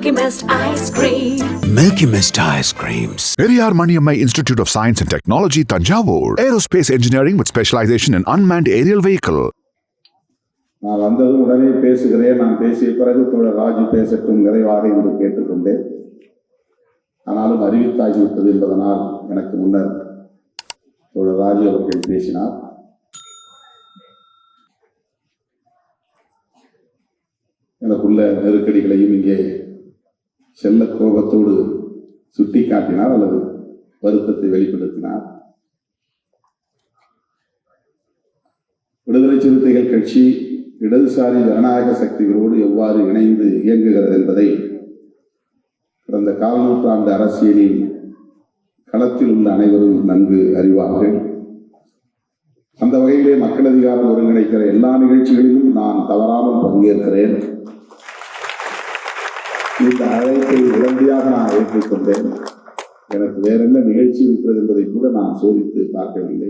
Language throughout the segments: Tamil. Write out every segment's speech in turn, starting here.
Milky Mist ice cream. Milky Mist ice creams. Periyar Maniammai Institute of Science and Technology, Tanjavur. Aerospace engineering with specialization in unmanned aerial vehicle. நான் வந்ததும் உடனே பேசுகிறேன் நான் பேசிய பிறகு தோழர் ராஜு பேசட்டும் நிறைவாக என்று கேட்டுக்கொண்டேன் ஆனாலும் அறிவித்தாகிவிட்டது என்பதனால் எனக்கு முன்னர் தோழர் ராஜு அவர்கள் பேசினார் எனக்குள்ள நெருக்கடிகளையும் இங்கே செல்ல கோபத்தோடு சுட்டி காட்டினார் அல்லது வருத்தத்தை வெளிப்படுத்தினார். விடுதலை சிறுத்தைகள் கட்சி இடதுசாரி ஜனநாயக சக்திகளோடு எவ்வாறு இணைந்து இயங்குகிறது என்பதை கடந்த கால் நூற்றாண்டு அரசியலில் களத்தில் உள்ள அனைவரும் நன்கு அறிவார்கள். அந்த வகையிலே மக்கள் அதிகாரம் ஒருங்கிணைக்கிற எல்லா நிகழ்ச்சிகளிலும் நான் தவறாமல் பங்கேற்கிறேன். இந்த அழைப்பை உடனடியாக நான் ஏற்றுக்கொண்டேன் எனக்கு வேற என்ன நிகழ்ச்சி இருக்கிறது என்பதை கூட நான் சோதித்து பார்க்கவில்லை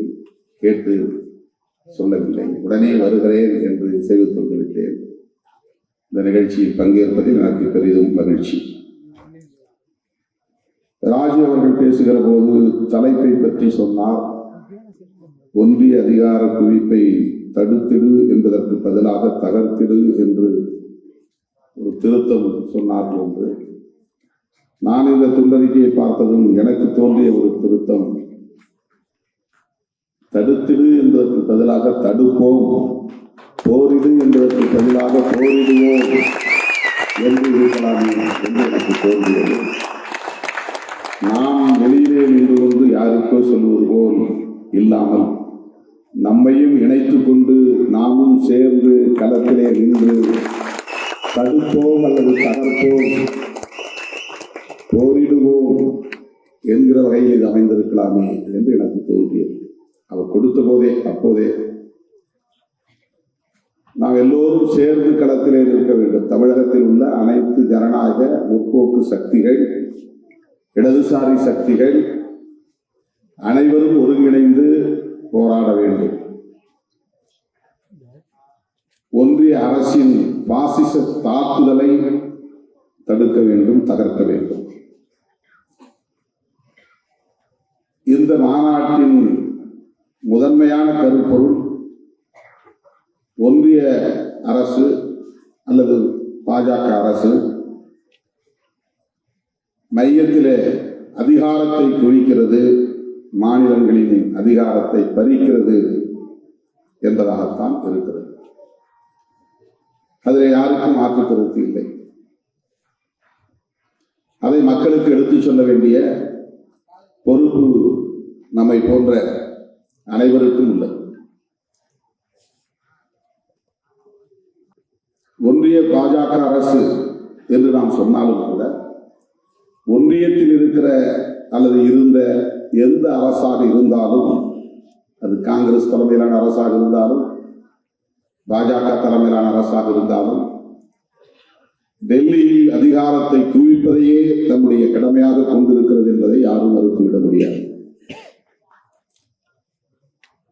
கேட்டு சொல்லவில்லை. உடனே வருகிறேன் என்று செய்து கொண்டு இந்த நிகழ்ச்சியில் பங்கேற்பதில் எனக்கு பெரிதும் மகிழ்ச்சி. ராஜு அவர்கள் பேசுகிற போது தலைப்பை பற்றி சொன்னார். ஒன்றிய அதிகார குவிப்பை தடுத்திடு என்பதற்கு பதிலாக தகர்த்திடு என்று ஒரு திருத்தம் சொன்னார்கள் என்று. நான் இந்த துண்டறிக்கையை பார்த்ததும் எனக்கு தோன்றிய ஒரு திருத்தம். தடுத்திடு என்பதற்கு பதிலாக தடுப்போம். போரிடு என்பதற்கு பதிலாக போரிடுவோம் என்று இருக்கலாமே என்று எனக்கு தோன்றியது. நாம் வெளியிலே நின்று கொண்டு யாருக்கோ சொல்வது போல் இல்லாமல் நம்மையும் இணைத்துக் கொண்டு நாமும் சேர்ந்து களத்திலே நின்று தடுப்போம் அல்லது தகர்ப்போம். போரிடுவோம் என்கிற வகையில் இது அமைந்திருக்கலாமே என்று எனக்கு தோன்றியது. அவர் கொடுத்த போதே அப்போதே. நாம் எல்லோரும் சேர்ந்து களத்திலே நிற்க வேண்டும். தமிழகத்தில் உள்ள அனைத்து ஜனநாயக முற்போக்கு சக்திகள் இடதுசாரி சக்திகள் அனைவரும் ஒருங்கிணைந்து போராட வேண்டும். ஒன்றிய அரசின் பாசிச தாக்குதலை தடுக்க வேண்டும் தகர்க்க வேண்டும். இந்த மாநாட்டின் முதன்மையான கருப்பொருள் ஒன்றிய அரசு அல்லது பாஜக அரசு மையத்திலே அதிகாரத்தை குவிக்கிறது மாநிலங்களின் அதிகாரத்தை பறிக்கிறது என்பதாகத்தான் இருக்கிறது. அதில் யாருக்கும் மாற்று கருத்து இல்லை. அதை மக்களுக்கு எடுத்துச் சொல்ல வேண்டிய பொறுப்பு நம்மை போன்ற அனைவருக்கும் உள்ளது. ஒன்றிய பாஜக அரசு என்று நாம் சொன்னாலும் கூட ஒன்றியத்தில் இருக்கிற அல்லது இருந்த எந்த அரசாக இருந்தாலும் அது காங்கிரஸ் தலைமையிலான அரசாக இருந்தாலும் பாஜக தலைமையிலான அரசாக இருந்தாலும் டெல்லியில் அதிகாரத்தை குவிப்பதையே தம்முடைய கடமையாக கொண்டிருக்கிறது என்பதை யாரும் மறுத்துவிட முடியாது.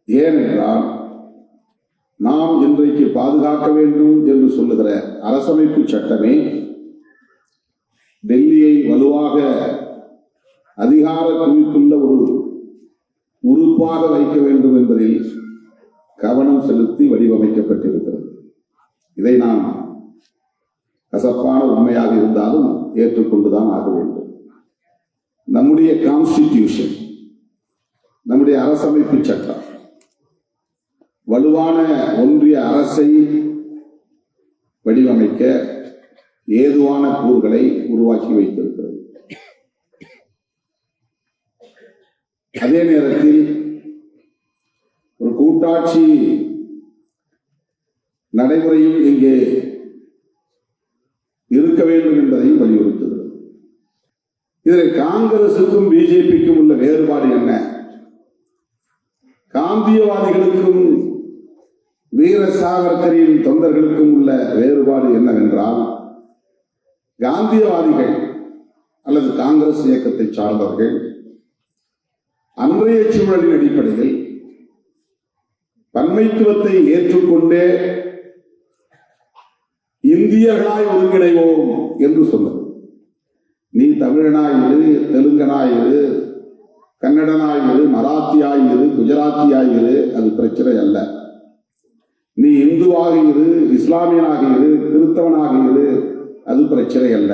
ஏனென்றால் நாம் இன்றைக்கு பாதுகாக்க வேண்டும் என்று சொல்லுகிற அரசமைப்பு சட்டமே டெல்லியை வலுவாக அதிகார குவிப்புள்ள ஒரு உறுப்பாக வைக்க வேண்டும் என்பதில் கவனம் செலுத்தி வடிவமைக்கப்பட்டிருக்கிறது. இதை நாம் கசப்பான உண்மையாக இருந்தாலும் ஏற்றுக்கொண்டுதான் ஆக வேண்டும். நம்முடைய கான்ஸ்டிடியூஷன் நம்முடைய அரசமைப்பு சட்டம் வலுவான ஒன்றிய அரசை வடிவமைக்க ஏதுவான கூறுகளை உருவாக்கி வைத்திருக்கிறது. அதே நேரத்தில் ஒரு கூட்டாட்சி நடைமுறையும் இங்கே இருக்க வேண்டும் என்பதையும் வலியுறுத்துகிறது. இதில் காங்கிரசுக்கும் பிஜேபிக்கும் உள்ள வேறுபாடு என்ன? காந்தியவாதிகளுக்கும் வீர சாவர்கரின் தொண்டர்களுக்கும் உள்ள வேறுபாடு என்னவென்றால் காந்தியவாதிகள் அல்லது காங்கிரஸ் இயக்கத்தை சார்ந்தவர்கள் அன்றைய சூழலின் அடிப்படையில் தன்மைத்துவத்தை ஏற்றுக்கொண்டே இந்தியர்களாய் ஒருங்கிணைவோம் என்று சொன்னது. தமிழனாயிரு தெலுங்கனாயிரு கன்னடனாயிரு மராத்தியாயிரு குஜராத்தியாயிரு அது பிரச்சனை அல்ல. நீ இந்துவாக இரு இஸ்லாமியனாக இரு கிறிஸ்தவனாக இரு அது பிரச்சனை அல்ல.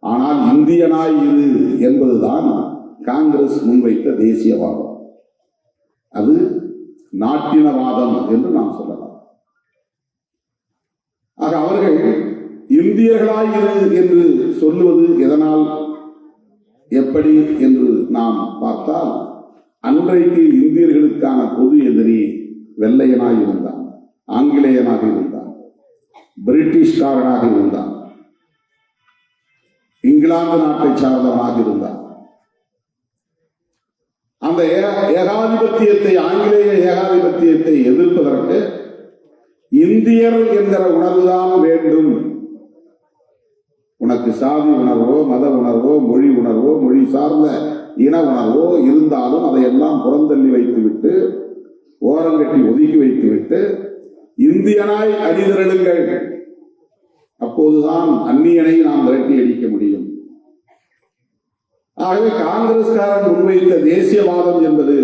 ஆனால் இந்தியனாய் இரு என்பதுதான் காங்கிரஸ் முன்வைத்த தேசியவாதம். அது நாட்டினவாதம் என்று நாம் சொல்லலாம். ஆக அவர்கள் இந்தியர்களாய் என்று சொல்லுவது எதனால்? எப்படி என்று நாம் பார்த்தால் அன்றைக்கு இந்தியர்களுக்கான பொது எதிரி வெள்ளையனாய் இருந்தான் ஆங்கிலேயனாக இருந்தான் பிரிட்டிஷ்காரனாக இருந்தான் இங்கிலாந்து நாட்டை சார்ந்தவனாக இருந்தான். அந்த ஏகாதிபத்தியத்தை ஆங்கிலேய ஏகாதிபத்தியத்தை எதிர்ப்பதற்கு இந்தியர் என்கிற உணர்வுதான் வேண்டும். உனக்கு சாதி உணர்வோ மத உணர்வோ மொழி உணர்வோ மொழி சார்ந்த இன உணர்வோ இருந்தாலும் அதையெல்லாம் புறந்தள்ளி வைத்துவிட்டு ஓரங்கட்டி ஒதுக்கி வைத்துவிட்டு இந்தியனாய் அணிதிரளுங்கள். அப்போதுதான் அந்நியனை நாம் விரட்டி அடிக்க முடியும். ஆகவே காங்கிரஸ்காரன் முன்வைத்த தேசியவாதம் என்பது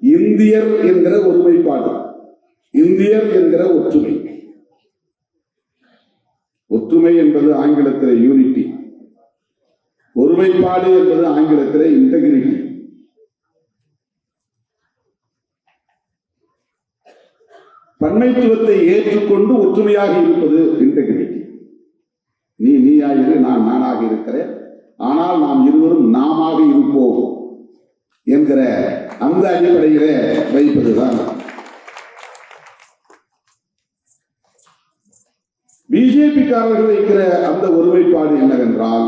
இந்தியர் என்கிற ஒருமைப்பாடு. இந்தியர் என்கிற ஒற்றுமை. ஒற்றுமை என்பது ஆங்கிலத்தில் யூனிட்டி ஒருமைப்பாடு என்பது ஆங்கிலத்தில் இன்டெகிரிட்டி பன்மைத்துவத்தை ஏற்றுக்கொண்டு ஒற்றுமையாக இருப்பது இன்டெகிரிட்டி நீ நீயாயிரு நான் நானாக இருக்கிறேன். ஆனால் நாம் இருவரும் நாமாக இருப்போம் என்கிற அந்த அடிப்படையிலே வைப்பதுதான். பிஜேபிக்காரர்கள் வைக்கிற அந்த ஒருமைப்பாடு என்னவென்றால்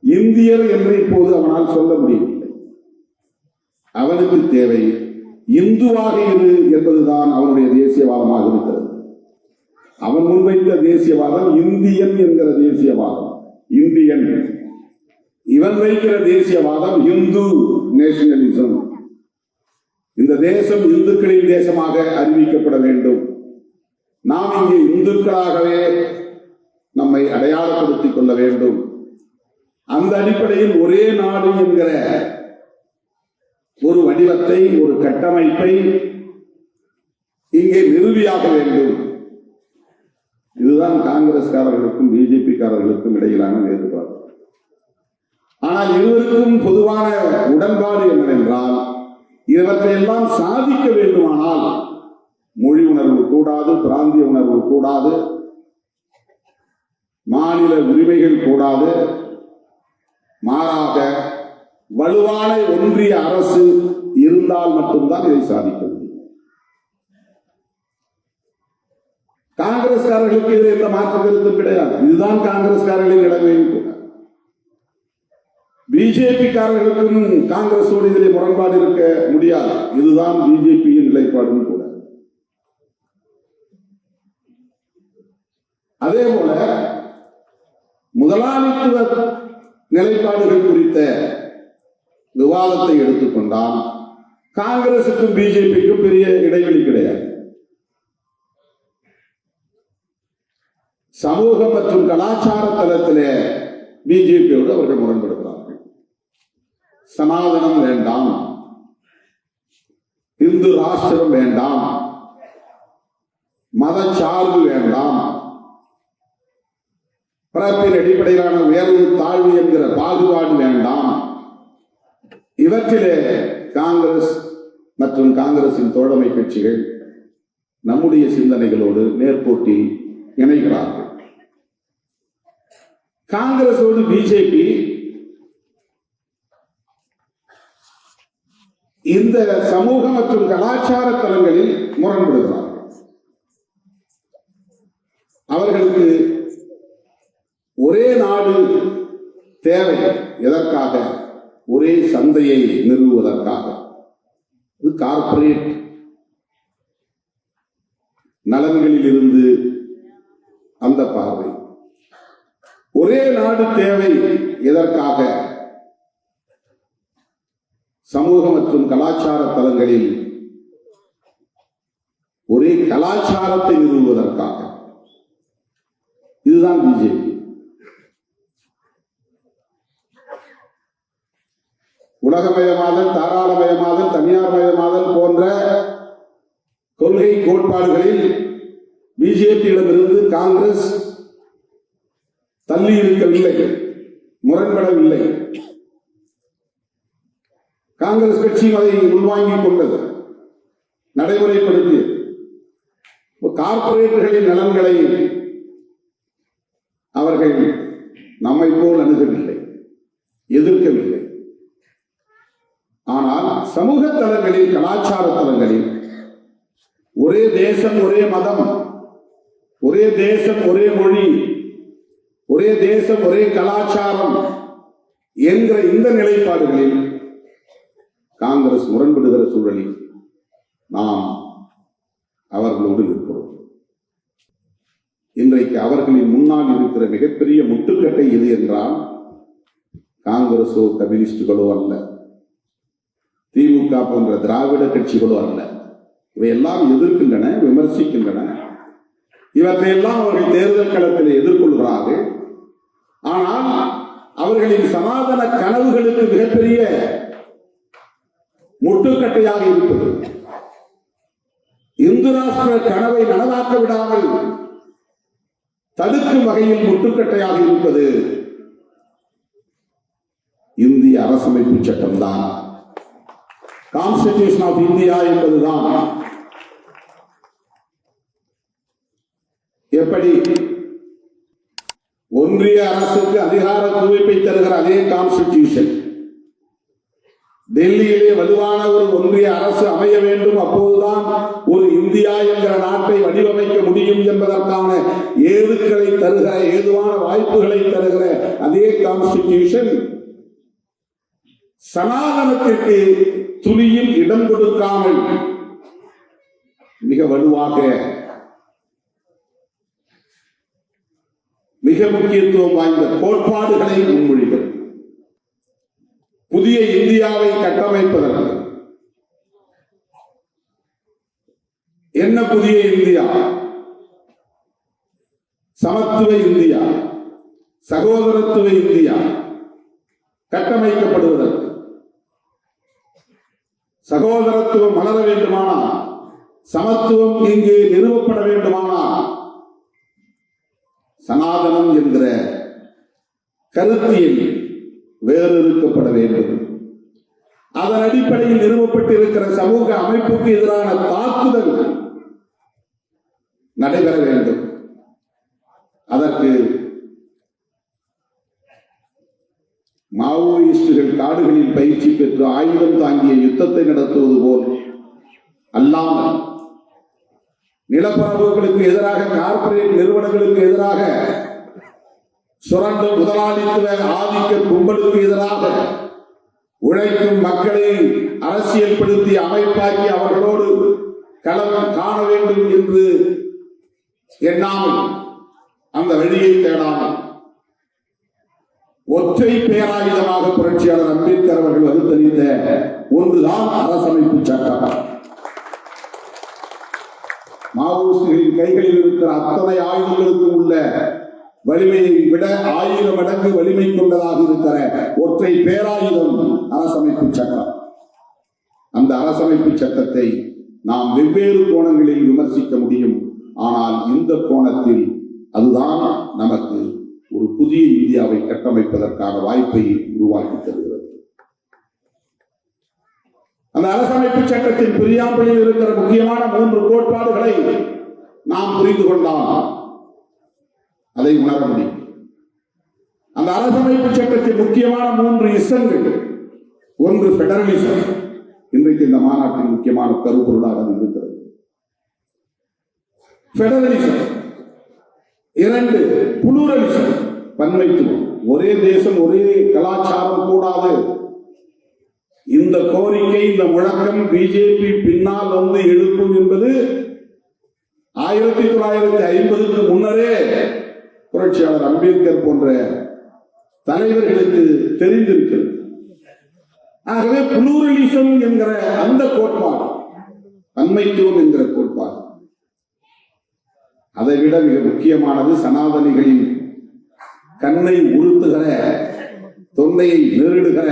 இந்தியர் என்று இப்போது அவனால் சொல்ல முடியவில்லை. அவனுக்கு தேவை இந்துவாக இரு என்பதுதான் அவனுடைய தேசியவாதமாக இருக்கிறது. அவன் முன்வைத்த தேசியவாதம் இந்தியன் என்கிற தேசியவாதம். இந்தியன். இவன் வைக்கிற தேசியவாதம் இந்து நேஷனலிசம். இந்த தேசம் இந்துக்களின் தேசமாக அறிவிக்கப்பட வேண்டும். நாம் இங்கே இந்துக்களாகவே நம்மை அடையாளப்படுத்திக் கொள்ள வேண்டும். அந்த அடிப்படையில் ஒரே நாடு என்கிற ஒரு வடிவத்தை ஒரு கட்டமைப்பை இங்கே நிறுவியாக வேண்டும். இதுதான் காங்கிரஸ்காரர்களுக்கும் பிஜேபிக்காரர்களுக்கும் இடையிலான வேறுபாடு. ஆனால் இருவருக்கும் பொதுவான உடன்பாடு என்னவென்றால் இவற்றையெல்லாம் சாதிக்க வேண்டுமானால் மொழி உணர்வு கூடாது பிராந்திய உணர்வு கூடாது மாநில உரிமைகள் கூடாது மாறாக வலுவான ஒன்றிய அரசு இருந்தால் மட்டும்தான் இதை சாதிக்க முடியும். காங்கிரஸ்காரர்களுக்கு இதில் எந்த மாற்று கருத்தும் கிடையாது. இதுதான் காங்கிரஸ்காரர்களின் நிலைமையும் வேண்டும் பிஜேபிக்காரர்களுக்கும் காங்கிரஸோடு இதில் முரண்பாடு இருக்க முடியாது. இதுதான் பிஜேபியின் நிலைப்பாடும் கூட. அதே போல முதலாளித்துவ நிலைப்பாடுகள் குறித்த விவாதத்தை எடுத்துக்கொண்டால் காங்கிரசுக்கும் பிஜேபிக்கும் பெரிய இடைவெளி கிடையாது. சமூக மற்றும் கலாச்சார தளத்திலே பிஜேபியோடு அவர்கள் முரண்படுகிறார் சனாதனம் வேண்டாம். இந்து ராஷ்டிரம் வேண்டாம். மதச்சார்பு வேண்டாம். பிறப்பின் அடிப்படையிலான உயர்வு தாழ்வு என்கிற பாகுபாடு வேண்டாம். இவற்றிலே காங்கிரஸ் மற்றும் காங்கிரசின் தோழமை கட்சிகள் நம்முடைய சிந்தனைகளோடு நேர்கோட்டில் இணைகிறார்கள். காங்கிரஸோடு பிஜேபி இந்த சமூக மற்றும் கலாச்சார தலங்களில் முரண்படுகிறார்கள் அவர்களுக்கு ஒரே நாடு தேவை எதற்காக? ஒரே சந்தையை நிறுவுவதற்காக. இது கார்ப்பரேட் நலன்களில் இருந்து அந்த பார்வை. ஒரே நாடு தேவை எதற்காக? சமூக மற்றும் கலாச்சார தலங்களில் ஒரே கலாச்சாரத்தை நிறுவுவதற்காக. இதுதான் பிஜேபி. உலகமயமாதல் தாராளமயமாதல் தனியார்மயமாதல் போன்ற கொள்கை கோட்பாடுகளில் பிஜேபியிடமிருந்து காங்கிரஸ் தள்ளி இருக்கவில்லை முரண்படவில்லை. காங்கிரஸ் கட்சியும் அதை உள்வாங்கிக் கொண்டது நடைமுறைப்படுத்தியது. கார்பரேட்டுகளின் நலன்களை அவர்கள் நம்மை போல் அணுகவில்லை எதிர்க்கவில்லை. ஆனால் சமூக தளங்களில் கலாச்சார தளங்களில் ஒரே தேசம் ஒரே மதம் ஒரே தேசம் ஒரே மொழி ஒரே தேசம் ஒரே கலாச்சாரம் என்கிற இந்த நிலைப்பாடுகளில் காங்கிரஸ் முரண்படுகிற சூழலில் நாம் அவர்களோடு நிற்கிறோம் இன்றைக்கு அவர்களின் முன்னால் இருக்கிற மிகப்பெரிய முட்டுக்கட்டை எது என்றால் காங்கிரஸோ கம்யூனிஸ்டுகளோ அல்ல திமுக போன்ற திராவிட கட்சிகளோ அல்ல. இவையெல்லாம் எதிர்க்கின்றன விமர்சிக்கின்றன. இவற்றையெல்லாம் அவர்கள் தேர்தல் களத்தில் எதிர்கொள்கிறார்கள். ஆனால் அவர்களின் சமாதான கனவுகளுக்கு மிகப்பெரிய முட்டுக்கட்டையாக இருப்பது. இந்து ராஷ்டிர கனவை நனவாக்க விடாமல் தடுக்கும் வகையில் முட்டுக்கட்டையாக இருப்பது இந்திய அரசமைப்பு சட்டம்தான். கான்ஸ்டிடியூஷன் ஆஃப் இந்தியா என்பதுதான். எப்படி? ஒன்றிய அரசுக்கு அதிகார குவிப்பை தருகிற அதே கான்ஸ்டிடியூஷன் டெல்லியிலே வலுவான ஒரு ஒன்றிய அரசு அமைய வேண்டும் அப்போதுதான் ஒரு இந்தியா என்கிற நாட்டை வடிவமைக்க முடியும் என்பதற்கான ஏதுக்களை தருகிற ஏதுவான வாய்ப்புகளை தருகிற அதே கான்ஸ்டிடியூஷன் சனாதனத்திற்கு துணியில் இடம் கொடுக்காமல் மிக வலுவாக மிக முக்கியத்துவம் வாய்ந்த கோட்பாடுகளை முன்மொழிகள் புதிய இந்தியாவை கட்டமைப்பதற்கு. என்ன புதிய இந்தியா? சமத்துவ இந்தியா சகோதரத்துவ இந்தியா கட்டமைக்கப்படுவதற்கு. சகோதரத்துவம் மலர வேண்டுமானால் சமத்துவம் இங்கு நிறுவப்பட வேண்டுமானால் சனாதனம் என்கிற கருத்தியல் வேறறுக்கப்பட வேண்டும். அதன் அடிப்படையில் நிறுவப்பட்டிருக்கிற சமூக அமைப்புக்கு எதிரான தாக்குதல் நடைபெற வேண்டும். அதற்கு மாவோயிஸ்டுகள் காடுகளில் பயிற்சி பெற்று ஆயுதம் தாங்கிய யுத்தத்தை நடத்துவது போல் அல்லாமல் நிலப்பரப்புகளுக்கு எதிராக கார்ப்பரேட் நிறுவனங்களுக்கு எதிராக சுரண்ட முதலாளித்துவ ஆதிக்க கும்பலுக்கு எதிராக உழைக்கும் மக்களை அரசியல்படுத்தி அமைப்பாக்கி அவர்களோடு களம் காண வேண்டும் என்று எண்ணாமல் அந்த வழியை தேடாமல் ஒற்றை பேராயுதமாக புரட்சியாளர் அம்பேத்கர் அவர்கள் வகுத்தறிந்த ஒன்றுதான் அரசமைப்பு சட்டம். மாவோயிஸ்டுகளின் கைகளில் இருக்கிற அத்தனை ஆயுதங்களுக்கும் உள்ள வலிமையை விட ஆயிரம் மடங்கு வலிமை கொண்டதாக இருக்கிற ஒற்றை பேராயுதம் அரசமைப்பு சட்டம். அந்த அரசமைப்பு சட்டத்தை நாம் வெவ்வேறு கோணங்களில் விமர்சிக்க முடியும். ஆனால் இந்த கோணத்தில் அதுதான் நமக்கு ஒரு புதிய இந்தியாவை கட்டமைப்பதற்கான வாய்ப்பை உருவாக்கி தருகிறது. அந்த அரசமைப்பு சட்டத்தின் பிரியாம்பலில் இருக்கிற முக்கியமான மூன்று கோட்பாடுகளை நாம் புரிந்து கொண்டால் அதை உணர முடியும். அந்த அரசமைப்பு சட்டத்தின் முக்கியமான மூன்று இசங்கள். ஒன்று பெடரலிசம் இன்றைக்கு இந்த மாநாட்டின் முக்கியமான கருப்பொருளாக இருக்கிறது. பெடரலிசம் இரண்டு புளூரலிசம் பன்மைத்துவம். ஒரே தேசம் ஒரே கலாச்சாரம் கூடாது. இந்த கோரிக்கை இந்த முழக்கம் பிஜேபி பின்னால் வந்து எழுப்பும் என்பது ஆயிரத்தி தொள்ளாயிரத்தி ஐம்பதுக்கு முன்னரே புரட்சியாளர் அம்பேத்கர் போன்ற தலைவர்களுக்கு தெரிந்திருக்கிறது. ஆகவே புளூரலிசம் என்கிற அந்த கோட்பாடு பன்மைத்துவம் என்கிற கோட்பாடு அதை விட மிக முக்கியமானது சனாதனிகளின் கண்ணை உறுத்துகிற தொண்டையை நெருடுகிற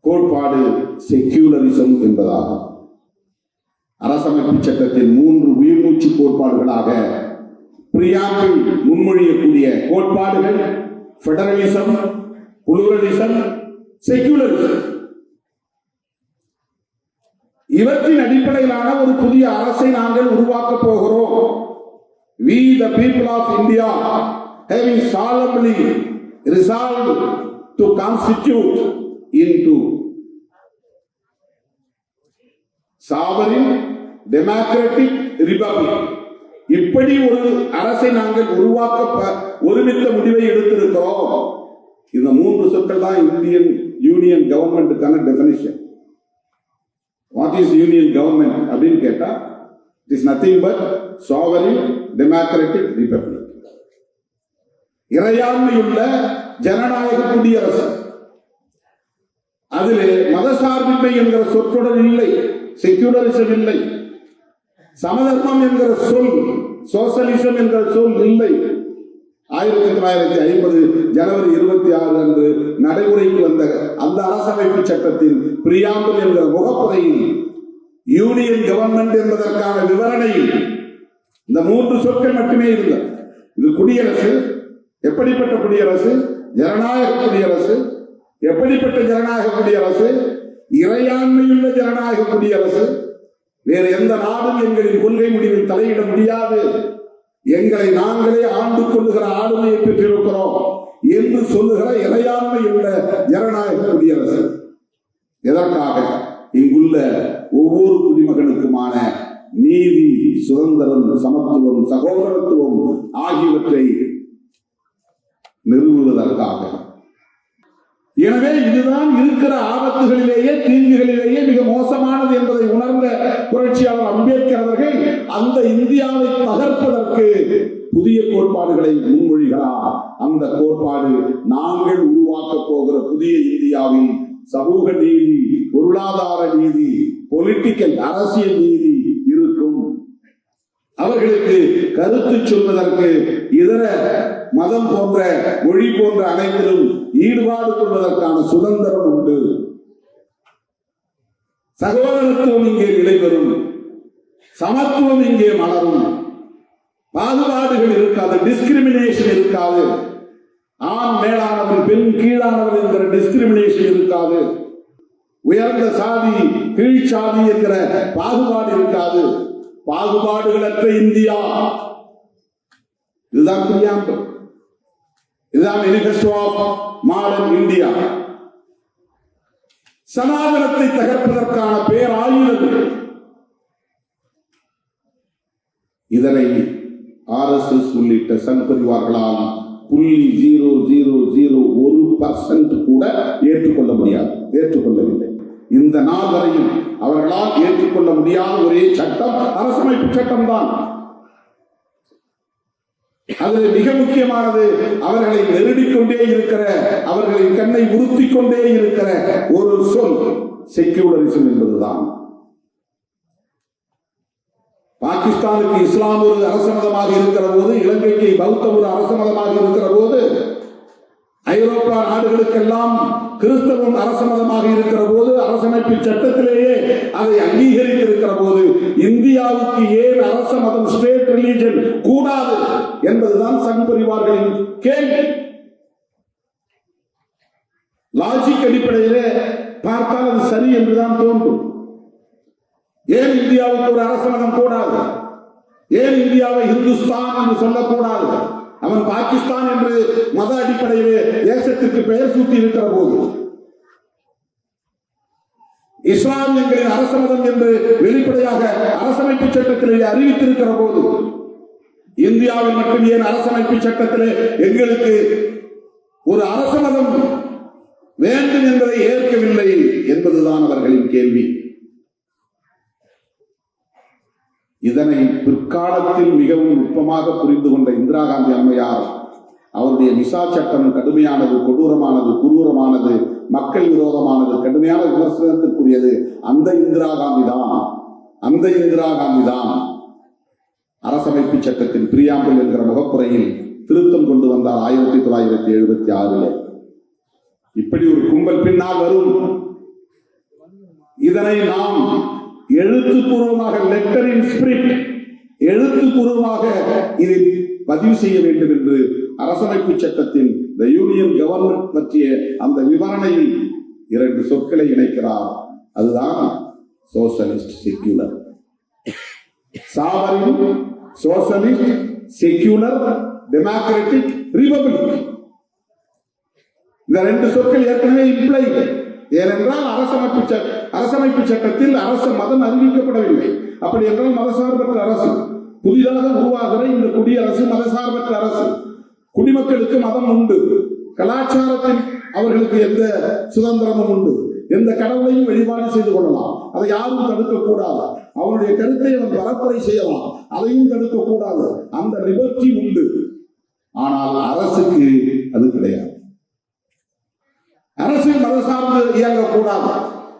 கோட்பாடு செக்யூலரிசம் என்பதாகும். அரசமைப்பு சட்டத்தின் மூன்று உயிர்மூச்சு கோட்பாடுகளாக பிரியாப்பிள் முன்மொழியக்கூடிய கோட்பாடுகள் பெடரலிசம் புளூரலிசம் செக்யூலரிசம் இவற்றின் அடிப்படையிலான ஒரு புதிய அரசை நாங்கள் உருவாக்கப் போகிறோம் we the people of India having solemnly resolved to constitute into sovereign democratic republic இப்படி ஒரு அரசை நாங்கள் உருவாக்க ஒருமித்த முடிவை எடுத்திருக்கிறோம். இந்த மூன்று சொற்கள் தான் Indian union கவர்மெண்ட்டுக்கான definition what is union government அப்படின்னு கேட்டா it is nothing but sovereign democratic republic இறையாண்மையுள்ள ஜனநாயக குடியரசு. அதில் மதசார்பின்மை என்கிற சொற்றொடர் இல்லை செக்யூலரிசம் இல்லை. சமதர்மம் என்கிற சொல் சோசலிசம் என்கிற சொல் இல்லை. ஆயிரத்தி தொள்ளாயிரத்தி ஐம்பது ஜனவரி இருபத்தி ஆறு அன்று நடைமுறைக்கு வந்த அந்த அரசமைப்பு சட்டத்தின் பிரியாம்பல் என்ற முகப்புறையில் யூனியன் கவர்மெண்ட் என்பதற்கான விவரணையில் இந்த மூன்று சொற்கள் மட்டுமே இருந்தது இது குடியரசு எப்படிப்பட்ட குடியரசு? ஜனநாயக குடியரசு எப்படிப்பட்ட ஜனநாயக குடியரசு? இறையாண்மையுள்ள ஜனநாயக குடியரசு வேறு எந்த நாடும் எங்களின் கொள்கை முடிவில் தலையிட முடியாது. எங்களை நாங்களே ஆண்டு கொள்ளுகிற ஆளுமையை பெற்றிருக்கிறோம் என்று சொல்லுகிற இறையாண்மை உள்ள ஜனநாயக குடியரசு. எதற்காக? இங்குள்ள ஒவ்வொரு குடிமகனுக்குமான நீதி சுதந்திரம் சமத்துவம் சகோதரத்துவம் ஆகியவற்றை நிறுவுவதற்காக. எனவே இதுதான் இருக்கிற ஆபத்துகளிலேயே தீங்குகளிலேயே மிக மோசமானது என்பதை உணர்ந்த புரட்சியாளர் அம்பேத்கர் அவர்கள் அந்த இந்தியாவை தகர்ப்பதற்கு புதிய கோட்பாடுகளை முன்மொழிகிறார். அந்த கோட்பாடு நாங்கள் உருவாக்கப் போகிற புதிய இந்தியாவில் சமூக நீதி பொருளாதார நீதி பொலிட்டிக்கல் அரசியல் நீதி இருக்கும். அவர்களுக்கு கருத்து சொல்வதற்கு இதர மதம் போன்ற மொழி போன்ற அனைத்திலும் ஈடுபாடு கொள்வதற்கான சுதந்திரம் உண்டு. சகோதரத்துவம் இங்கே நிலைபெறும். சமத்துவம் இங்கே மலரும். பாகுபாடுகள் இருக்காது டிஸ்கிரிமினேஷன் இருக்காது. ஆண் மேலானவன் பெண் கீழானவன் என்கிற டிஸ்கிரிமினேஷன் இருக்காது. உயர்ந்த சாதி கீழ் சாதி என்கிற பாகுபாடு இருக்காது. பாகுபாடுகளற்ற இந்தியா. இதுதான் பிரியாம்பல் இதுதான் மேனிஃபெஸ்டோ ஆஃப் மாடர்ன் இந்தியா சனாதனத்தை தகர்ப்பதற்கான பேராயுதங்கள். இதனை ஆர்எஸ்எஸ் உள்ளிட்ட சன்பரிவார்களால் புள்ளி ஜீரோ ஜீரோ ஜீரோ ஒரு பர்சன்ட் கூட ஏற்றுக்கொள்ள முடியாது. ஏற்றுக்கொள்ளவில்லை. இந்த நாள் வரையும் அவர்களால் ஏற்றுக்கொள்ள முடியாத ஒரே சட்டம் அரசமைப்பு சட்டம் தான் அதில் மிக முக்கியமானது. அவர்களை நெருடிக்கொண்டே இருக்கிற அவர்களின் கண்ணை உறுத்திக் கொண்டே இருக்கிற ஒரு சொல் செக்யூலரிசம் என்பதுதான். பாகிஸ்தானுக்கு இஸ்லாம் ஒரு அரச மதமாக இருக்கிற போது இலங்கைக்கு பௌத்தம் ஒரு அரச மதமாக இருக்கிற போது ஐரோப்பா நாடுகளுக்கெல்லாம் கிறிஸ்தவம் அரச மதமாக இருக்கிற போது அரசமைப்பு சட்டத்திலேயே அதை அங்கீகரித்திருக்கிற போது இந்தியாவுக்கு ஏன் அரச மதம் ஸ்டேட் ரிலீஜன் கூடாது என்பதுதான் சங் பரிவார்களின் கேள்வி. லாஜிக் அடிப்படையிலே பார்த்தால் அது சரி என்றுதான் தோன்றும். ஏன் இந்தியாவுக்கு ஒரு அரச மதம் கூடாது? ஏன் இந்தியாவை இந்துஸ்தான் என்று சொல்லக்கூடாது? அவன் பாகிஸ்தான் என்று மத அடிப்படையிலே தேசத்திற்கு பெயர் சூட்டி இருக்கிற போது இஸ்லாம் எங்களின் அரச மதம் என்று வெளிப்படையாக அரசமைப்பு சட்டத்திலே அறிவித்திருக்கிற போது இந்தியாவில் மட்டும் ஏன் அரசமைப்பு சட்டத்திலே எங்களுக்கு ஒரு அரச மதம் வேண்டும் என்பதை ஏற்கவில்லை என்பதுதான் அவர்களின் கேள்வி. இதனை பிற்காலத்தில் மிகவும் நுட்பமாக புரிந்து கொண்ட இந்திரா காந்தி அம்மையார் அவருடைய விசா சட்டம் கடுமையானது கொடூரமானது குரூரமானது மக்கள் விரோதமானது கடுமையான விமர்சனத்திற்குரியது அந்த இந்திரா காந்தி தான் அந்த இந்திரா காந்தி தான் அரசமைப்பு சட்டத்தின் பிரியாம்பல் என்கிற முகப்புறையில் திருத்தம் கொண்டு வந்தார் ஆயிரத்தி தொள்ளாயிரத்தி எழுபத்தி ஆறில். இப்படி ஒரு கும்பல் பின்னால் வரும். இதனை நாம் எழுத்துப்பூர்வமாக லெட்டர் இன் ஸ்பிரிட் எழுத்துப்பூர்வமாக இதில் பதிவு செய்ய வேண்டும் என்று அரசமைப்பு சட்டத்தின் த யூனியன் கவர்மெண்ட் பற்றிய அந்த விவரணையில் இரண்டு சொற்களை இணைக்கிறார். அதுதான் socialist secular sovereign socialist secular democratic republic இந்த ரெண்டு சொற்கள் ஏற்கனவே இம்ப்ளை ஏனென்றால் அரசமைப்பு சட்டம் அரசமைப்பு சட்டத்தில் அரச மதம் அறிவிக்கப்படவில்லை. அப்படி என்றால் மதசார்பற்ற அரசு. புதிதாக உருவாகிற இந்த குடியரசு மதசார்பற்ற அரசு. குடிமக்களுக்கு மதம் உண்டு. கலாச்சாரத்தில் அவர்களுக்கு எந்த சுதந்திரமும் உண்டு. எந்த கடவுளையும் வழிபாடு செய்து கொள்ளலாம். அதை யாரும் தடுக்க கூடாது அவனுடைய கருத்தை அவன் பரப்புரை செய்யலாம். அதையும் தடுக்க கூடாது அந்த லிபர்ட்டி உண்டு. ஆனால் அரசுக்கு அது கிடையாது. அரசு மதசார்ந்து இயங்கக்கூடாது.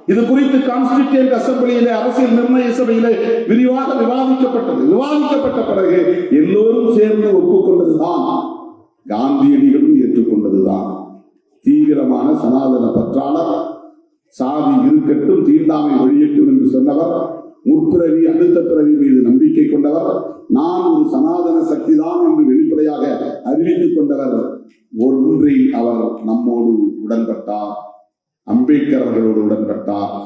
இது குறித்து கான்ஸ்டிடியூண்ட் அசம்பிளியிலே அரசியல் நிர்ணய சபையிலே விரிவாக விவாதிக்கப்பட்டது. விவாதிக்கப்பட்ட பிறகு எல்லோரும் சேர்ந்து ஒப்புக்கொண்டதுதான். காந்தியடிகளும் ஏற்றுக்கொண்டதுதான். தீவிரமான சனாதன பற்றாளர் சாதி இருக்கட்டும் தீண்டாமை ஒழியட்டும் என்று சொன்னவர் முற்பிறவி அடுத்த பிறவி மீது நம்பிக்கை கொண்டவர் நான் ஒரு சனாதன சக்திதான் என்று வெளிப்படையாக அறிவித்துக் கொண்டவர். ஒன்றில் அவர் நம்மோடு உடன்பட்டார். அம்பேத்கர் அவர்களோடு உடன்பட்டார்.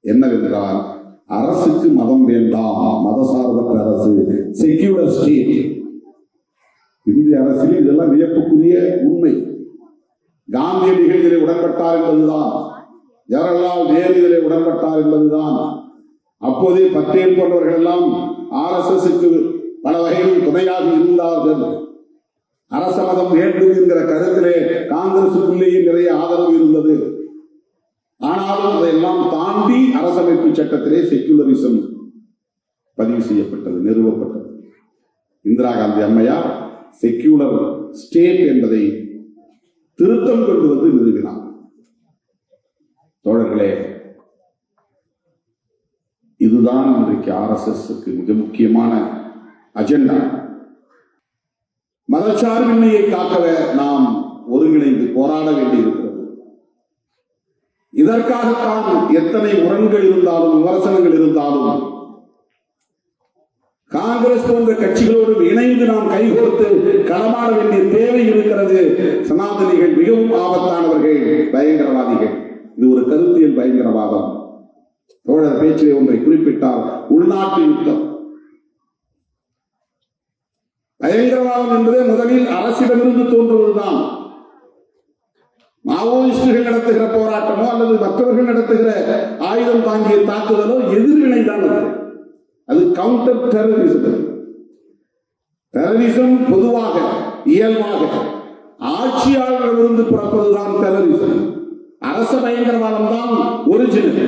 என்னவென்றால் அரசுக்கு மதம் வேண்டாம். மதசார்பற்ற அரசு செக்யூலர் ஸ்டேட் இந்திய அரசில் இதெல்லாம் வியப்புக்குரிய உண்மை. காந்தியடிகள் இதில் உடன்பட்டார் என்பதுதான். ஜவஹர்லால் நேரு இதில் உடன்பட்டார் என்பதுதான். அப்போதே பட்டேல் போன்றவர்கள் எல்லாம் ஆர் எஸ் பல வகையில் துணையாக இருந்தார்கள். அரச மதம் வேண்டும் என்கிற கருத்திலே காங்கிரசுக்குள்ளேயும் நிறைய ஆதரவு இருந்தது. ஆனாலும் அதையெல்லாம் தாண்டி அரசமைப்பு சட்டத்திலே செக்குலரிசம் பதிவு செய்யப்பட்டது நிறுவப்பட்டது. இந்திரா காந்தி அம்மையார் செக்யூலர் ஸ்டேட் என்பதை திருத்தம் கொண்டு வந்து நிறுவினார். தோழர்களே இதுதான் இன்றைக்கு ஆர்எஸ்எஸ்க்கு மிக முக்கியமான அஜெண்டா மதச்சார்பின்மையை காக்கவே நாம் ஒருங்கிணைந்து போராட வேண்டியிருக்கிறது இதற்காகத்தான் எத்தனை முரண்கள் இருந்தாலும் விமர்சனங்கள் இருந்தாலும் காங்கிரஸ் போன்ற கட்சிகளோடு இணைந்து நாம் கைகோர்த்து களமாட வேண்டிய தேவை இருக்கிறது. சனாதனிகள் மிகவும் ஆபத்தானவர்கள் பயங்கரவாதிகள். இது ஒரு கருத்தியல் பயங்கரவாதம். தோழர் பேச்சிலே ஒன்றை குறிப்பிட்டால் உள்நாட்டு யுத்தம். பயங்கரவாதம் என்பதே முதலில் அரசிடமிருந்து தோன்றுவதுதான். மாவோயிஸ்டுகள் நடத்துகிற போராட்டமோ அல்லது மற்றவர்கள் நடத்துகிற ஆயுதம் தாங்கிய தாக்குதலோ எதிர்வினை தான் அது. அது கவுண்டர் டெரரிசம் டெரரிசம் பொதுவாக இயல்பாக ஆட்சியாளர்களிருந்து பிறப்பதுதான் டெரரிசம் அரச பயங்கரவாதம் தான் ஒரிஜினல்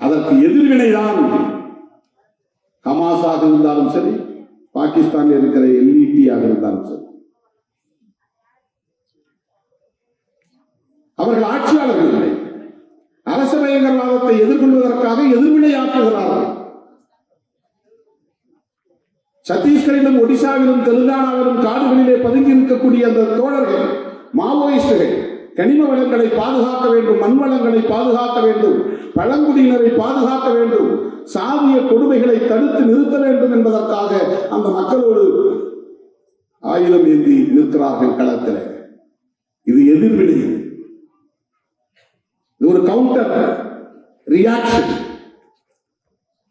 அதற்கு எதிர்வினை தான் ஹமாஸாக இருந்தாலும் சரி பாகிஸ்தானில் இருக்கிற எல்இடியாக இருந்தாலும் சரி. அவர்கள் ஆட்சியாளர்கள் இல்லை. அரசமயங்கரவாதத்தை எதிர்கொள்வதற்காக எதிர்வினையாற்றுகிறார்கள். சத்தீஸ்கரிலும் ஒடிசாவிலும் தெலுங்கானாவிலும் காடுகளிலே பதுங்கி இருக்கக்கூடிய அந்த தோழர்கள் மாவோயிஸ்டுகள் கனிம வளங்களை பாதுகாக்க வேண்டும் மண் வளங்களை பாதுகாக்க வேண்டும் பழங்குடியினரை பாதுகாக்க வேண்டும் சாதிய கொடுமைகளை தடுத்து நிறுத்த வேண்டும் என்பதற்காக அந்த மக்களோடு ஆயுதம் ஏந்தி நிற்கிறார்கள் களத்தில். இது எதிர்வினை. இது ஒரு கவுண்டர் ரியாக்ஷன்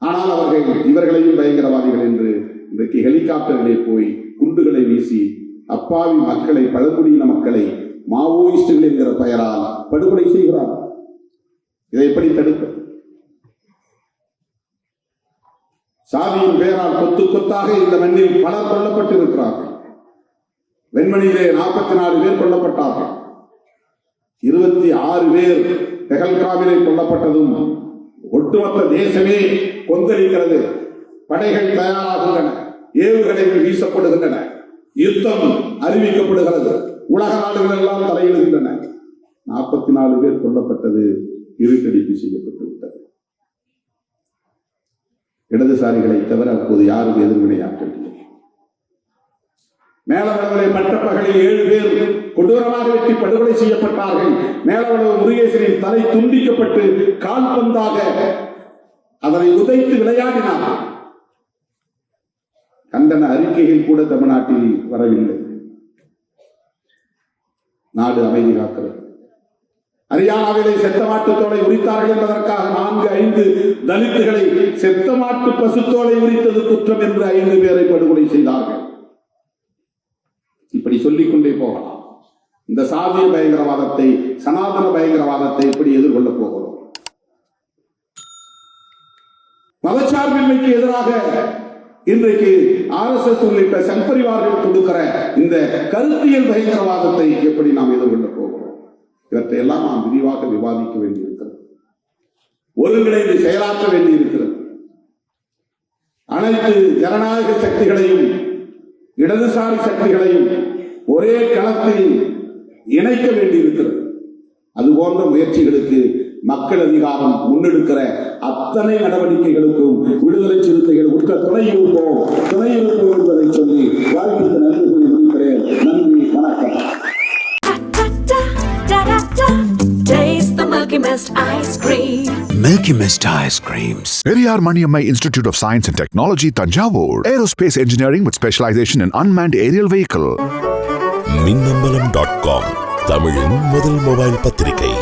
ஆனால் அவர்கள் இவர்களையும் பயங்கரவாதிகள் என்று இன்றைக்கு ஹெலிகாப்டர்களே போய் குண்டுகளை வீசி அப்பாவி மக்களை பழங்குடியின மக்களை மாவோயிஸ்டுகள் என்கிற பெயரால் படுகொலை செய்கிறார் இதை எப்படி தடுப்பது? சாதியின் பெயரால் கொத்து கொத்தாக இந்த மண்ணில் பலர் கொல்லப்பட்டு இருக்கிறார்கள் வெண்மணியிலே நாற்பத்தி நாலு பேர் கொல்லப்பட்டார்கள். இருபத்தி ஆறு பேர் பெகல்காவிலே கொல்லப்பட்டதும் ஒட்டுமொத்த தேசமே கொந்தளிக்கிறது. படைகள் தயாராகின்றன ஏவுகணைகள் வீசப்படுகின்றன. யுத்தம் அறிவிக்கப்படுகிறது. உலக நாடுகள் எல்லாம் தலையிடுகின்றன. நாற்பத்தி நாலு பேர் கொல்லப்பட்டது. இருட்டடிப்பு செய்யப்பட்டு விட்டது. இடதுசாரிகளை தவிர அப்போது யாரும் எதிர்வினையாற்றவில்லை. மேலவளவிலே பட்டப்பகலில் ஏழு பேர் கொடூரமாக வெட்டி படுகொலை செய்யப்பட்டார்கள். மேலவளவு முருகேசனின் தலை துண்டிக்கப்பட்டு கால்பந்தாக அதனை உதைத்து விளையாடினார். கண்டன அறிக்கைகள் கூட தமிழ்நாட்டில் வரவில்லை. நாடு அமைதி காக்கிறது. ஹரியானாவிலே செத்த மாட்டுத்தோலை உரித்தார்கள் என்பதற்காக நான்கு ஐந்து தலித்துகளை செத்த மாட்டு பசுத்தோலை உரித்தது குற்றம் என்று ஐந்து பேரை படுகொலை செய்தார்கள். இப்படி சொல்லிக் கொண்டே போகலாம். இந்த சாதிய பயங்கரவாதத்தை சனாதன பயங்கரவாதத்தை எப்படி எதிர்கொள்ள போகிறோம்? மதச்சார்பின்மைக்கு எதிராக இன்றைக்கு ஆர்எஸ்எஸ் உள்ளிட்ட சங்பரிவார்கள் கொடுக்கிற இந்த கருத்தியல் பயங்கரவாதத்தை எப்படி நாம் எதிர்கொள்ள போகிறோம்? இவற்றை எல்லாம் நாம் விரிவாக விவாதிக்க வேண்டியிருக்கிறது. ஒருங்கிணைந்து செயலாற்ற வேண்டியிருக்கிறது. அனைத்து ஜனநாயக சக்திகளையும் இடதுசாரி சக்திகளையும் ஒரே களத்தில் இணைக்க வேண்டியிருக்கிறது. அது போன்ற முயற்சிகளுக்கு மக்கள் அதிகாரம் முன்னெடுக்கிற அத்தனை நடவடிக்கைகளுக்கும் விடுதலை சிறுத்தைகள் உற்ற துணை இருப்போம். துணை இருப்போம் என்பதை சொல்லி வாய்ப்புக்கு நன்றி கூறி முடிக்கிறேன். நன்றி வணக்கம். Mist ice cream. Milky Mist ice creams. Periyar Maniammai Institute of Science and Technology, Tanjavur. Aerospace engineering with specialization in unmanned aerial vehicle. Minnambalam dot com தமிழின் முதல் மொபைல் பத்திரிகை